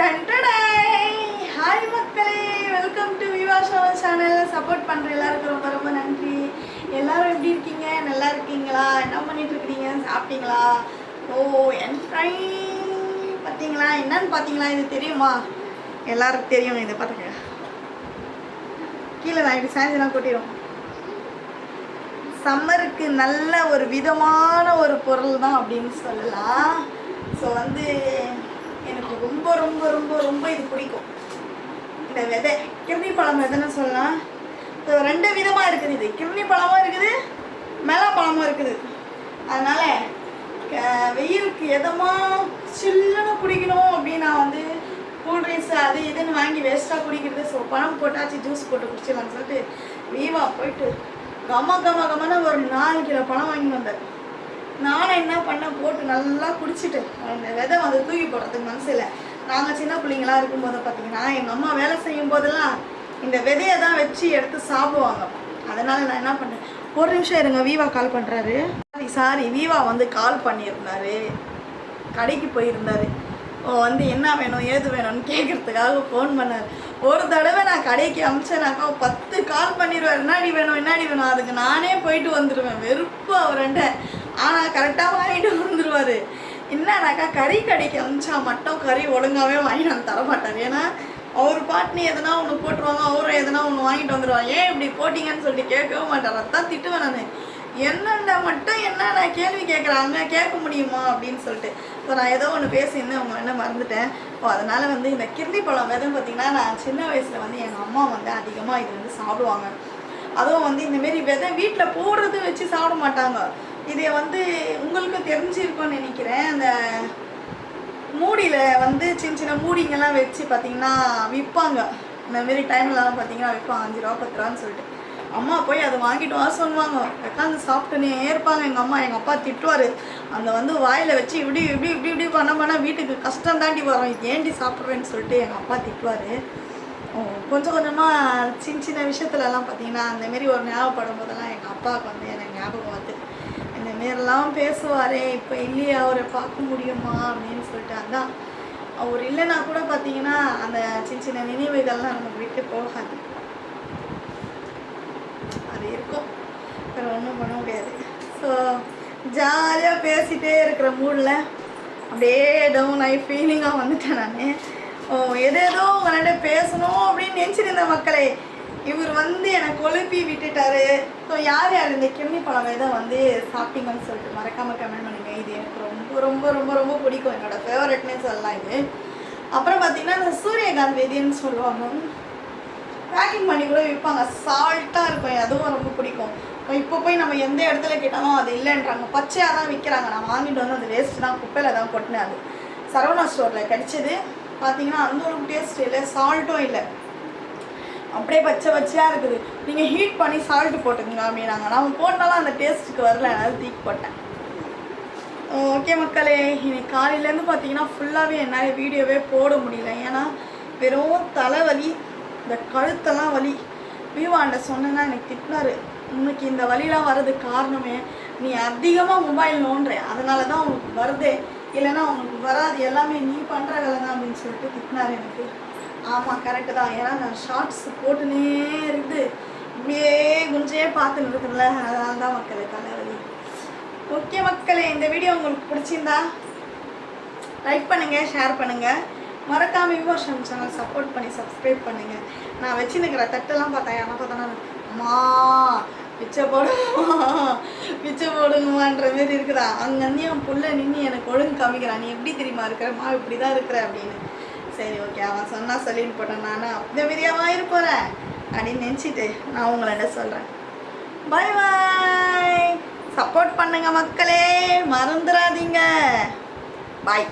டன்டடை hi மக்களே. Welcome to Vivah shower channel support பண்ணுற எல்லாருக்கும் ரொம்ப ரொம்ப நன்றி. எல்லாரும் எப்படி இருக்கீங்க? நல்லா இருக்கீங்களா? என்ன பண்ணிட்டு இருக்கீங்க? சாப்பிட்டீங்களா? ஓ என் ஃப்ரை பார்த்தீங்களா? என்னன்னு பார்த்தீங்களா? இது தெரியுமா? எல்லாருக்கும் தெரியும். இதை பார்த்துங்க. கீழே நான் இப்படி சாயந்தரம் கொட்டிடும் சம்மருக்கு நல்ல ஒரு விதமான ஒரு பொருள் தான் அப்படின்னு சொல்லலாம். ஸோ வந்து எனக்கு ரொம்ப ரொம்ப ரொம்ப ரொம்ப இது பிடிக்கும். இந்த விதை. கிருமி பழம் விதைன்னு சொல்லலாம் ரெண்டு விதமாக இருக்குது இது. கிருமி பழமும் இருக்குது மேலா பழமும் இருக்குது. அதனால் வெயிலுக்கு எதமா சில்லுன்னு குடிக்கணும் அப்படின்னு நான் வந்து கூல்ட்ரிங்க்ஸ் அது இதுன்னு வாங்கி வேஸ்ட்டாக குடிக்கிறது. ஸோ பழம் போட்டாச்சு ஜூஸ் போட்டு குடிச்சிடலாம்னு சொல்லிட்டு வீவா போயிட்டு கம கம கமன்னு ஒரு நாலு கிலோ பழம் வாங்கி வந்தேன். நானும் என்ன பண்ணேன் போட்டு நல்லா குடிச்சிட்டு அந்த விதை வந்து தூக்கி போடுறதுக்கு மனசு இல்லை நாங்கள் சின்ன பிள்ளைங்களாம் இருக்கும்போது பார்த்தீங்கன்னா எங்கள் அம்மா வேலை செய்யும் போதெல்லாம் இந்த விதையை தான் வச்சு எடுத்து சாப்பிடுவாங்க. அதனால் நான் என்ன பண்ணேன் ஒரு நிமிஷம் இருங்க வீவா கால் பண்ணுறாரு சாரி சாரி வீவா வந்து கால் பண்ணியிருந்தாரு. கடைக்கு போயிருந்தாரு. ஓ வந்து என்ன வேணும் ஏது வேணும்னு கேட்குறதுக்காக ஃபோன் பண்ணார். ஒரு தடவை நான் கடைக்கு அமிச்சேனாக்கா பத்து கால் பண்ணிடுவார் என்னடி வேணும் என்னாடி வேணும் அதுக்கு நானே போயிட்டு வந்துடுவேன் வெறுப்பு அவர்கிட்ட. ஆனால் கரெக்டாக வாங்கிட்டு வந்துடுவார் என்னன்னாக்கா கறி கடைக்கு அமிச்சா மட்டும் கறி ஒழுங்காகவே வாங்கிட்டு வந்து தரமாட்டார். ஏன்னா அவர் பாட்டினி எதனா ஒன்று போட்டுருவாங்க அவரும் எதனா ஒன்று வாங்கிட்டு வந்துடுவாங்க ஏன் இப்படி போட்டிங்கன்னு சொல்லிட்டு கேட்கவே மாட்டார். அதான் திட்டுவேன் நான். என்னென்ன மட்டும் என்னென்ன கேள்வி கேட்குறாங்க கேட்க முடியுமா அப்படின்னு சொல்லிட்டு. இப்போ நான் ஏதோ ஒன்று பேசியிருந்தேன் அவங்க என்ன மறந்துட்டேன். இப்போ அதனால் வந்து இந்த கிருந்தி பழம் விதம் பார்த்தீங்கன்னா நான் சின்ன வயசில் வந்து எங்கள் அம்மா வந்து அதிகமாக இது வந்து சாப்பிடுவாங்க. அதுவும் வந்து இந்தமாரி விதை வீட்டில் போடுறது வச்சு சாப்பிட மாட்டாங்க. இதை வந்து உங்களுக்கு தெரிஞ்சிருக்கும்னு நினைக்கிறேன். அந்த மூடியில் வந்து சின்ன சின்ன மூடிங்கெல்லாம் வச்சு பார்த்தீங்கன்னா விற்பாங்க. இந்தமாரி டைம்லலாம் பார்த்தீங்கன்னா விற்பாங்க. அஞ்சு ரூபா பத்து ரூபான்னு சொல்லிட்டு. அம்மா போய் அதை வாங்கிட்டு வா சொல்லுவாங்க. உட்காந்து சாப்பிட்டுனே இருப்பாங்க எங்கள் அம்மா. எங்கள் அப்பா திட்டுவார். அந்த வந்து வாயில் வச்சு இப்படி இப்படி இப்படி இப்படி பண்ண பண்ண வீட்டுக்கு கஷ்டம் தாண்டி வரும். இது ஏண்டி சாப்பிட்றேன்னு சொல்லிட்டு எங்கள் அப்பா திட்டுவார். கொஞ்சம் கொஞ்சமாக சின்ன சின்ன விஷயத்துலலாம் பார்த்தீங்கன்னா அந்தமாரி ஒரு ஞாபகப்படும் போதெல்லாம் எங்கள் அப்பாவுக்கு வந்து எனக்கு ஞாபகம் வந்து இந்த மாரிலாம் பேசுவாரே இப்போ இல்லையே அவரை பார்க்க முடியுமா அப்படின்னு சொல்லிட்டு அதான். அவர் இல்லைன்னா கூட பார்த்தீங்கன்னா அந்த சின்ன சின்ன நினைவுகள்லாம் நமக்கு விட்டு போகாது. அது இருக்கும். வேறு ஒன்றும் பண்ண முடியாது. ஸோ ஜாலியாக பேசிகிட்டே இருக்கிற மூடில் அப்படியே டவுன் ஆகி ஃபீலிங்காக வந்துட்டேன் நான். ஓ எது ஏதோ உங்கள்கிட்ட பேசணும் அப்படின்னு நினச்சிருந்தேன் மக்களே இவர் வந்து என்னை கொழுப்பி விட்டுட்டாரு. ஸோ யார் யார் இந்த கிம்மி பழம் இதை வந்து சாப்பிட்டீங்கன்னு சொல்லிட்டு மறக்காமல் கமெண்ட் பண்ணுங்கள் இது எனக்கு ரொம்ப ரொம்ப ரொம்ப ரொம்ப பிடிக்கும். என்னோட ஃபேவரட்னே சொல்லலாம் இது. அப்புறம் பார்த்தீங்கன்னா இந்த சூரியகாந்த் வெதின்னு சொல்லுவாங்க. பேக்கிங் பண்ணி கூட விற்பாங்க. சால்ட்டாக இருக்கும். அதுவும் ரொம்ப பிடிக்கும். இப்போ போய் நம்ம எந்த இடத்துல கேட்டாலும் அது இல்லைன்றாங்க. பச்சையாக தான் விற்கிறாங்க. நான் வாங்கிட்டு வந்து அந்த வேஸ்ட் தான். குப்பையில் தான் கொட்டினேன் அது சரவணா ஸ்டோரில் கிடைச்சது. பார்த்தீங்கன்னா அந்த ஒரு டேஸ்ட் இல்லை. சால்ட்டும் இல்லை. அப்படியே பச்சை பச்சையாக இருக்குது. நீங்கள் ஹீட் பண்ணி சால்ட் போட்டுக்கோங்க அப்படின்னாங்க நம்ம போட்டாலும் அந்த டேஸ்ட்டுக்கு வரல அதனால் தீக்கு போட்டேன். ஓகே மக்களே இன்னைக்கு காலையிலேருந்து பார்த்தீங்கன்னா ஃபுல்லாகவே என்னால் வீடியோவே போட முடியல. ஏன்னா வெறும் தலைவலி இந்த கழுத்தெல்லாம் வலி. விவாண்ட சொன்னேன்னா எனக்கு திட்டினாரு. உனக்கு இந்த வலிலாம் வர்றதுக்கு காரணமே நீ அதிகமாக மொபைல் நோண்டுற. அதனால தான் உனக்கு வருதே. இல்லைன்னா உனக்கு வராது. எல்லாமே நீ பண்ணுற வேலை தான் அப்படின்னு சொல்லிட்டு திட்டினார் எனக்கு. ஆமாம் கரெக்டு தான். ஏன்னா நான் ஷார்ட்ஸ் போட்டுனே இருந்து இப்படியே குஞ்சே பார்த்துன்னு இருக்குதுல்ல அதனால தான் மக்களே தலைவலி. ஓகே மக்களே இந்த வீடியோ உங்களுக்கு பிடிச்சிருந்தா லைக் பண்ணுங்கள் ஷேர் பண்ணுங்கள் மறக்காமல் விமோஷன் சேனல் சப்போர்ட் பண்ணி சப்ஸ்கிரைப் பண்ணுங்கள் நான் வச்சுருக்கிற தட்டெல்லாம் பார்த்தேன் யாரா பார்த்தா அம்மா பிச்சை போடுமா பிச்சை போடுங்கம்மான்ற மாரி இருக்குதா? அங்கேருந்து என் புள்ள நின்று எனக்கு ஒழுங்கு காமிக்கிறான் நீ எப்படி தெரியுமா இருக்கிறம்மா இப்படி தான் இருக்கிற அப்படின்னு. சரி ஓகே அவன் சொன்னால் சொல்லிட்டு போட்டேன் நான் இந்த மாரியாவா இருப்போறேன் அப்படின்னு நினச்சிட்டு நான் உங்கள்கிட்ட சொல்கிறேன் பாய் பாய் சப்போர்ட் பண்ணுங்க மக்களே. மறந்துடாதீங்க பாய்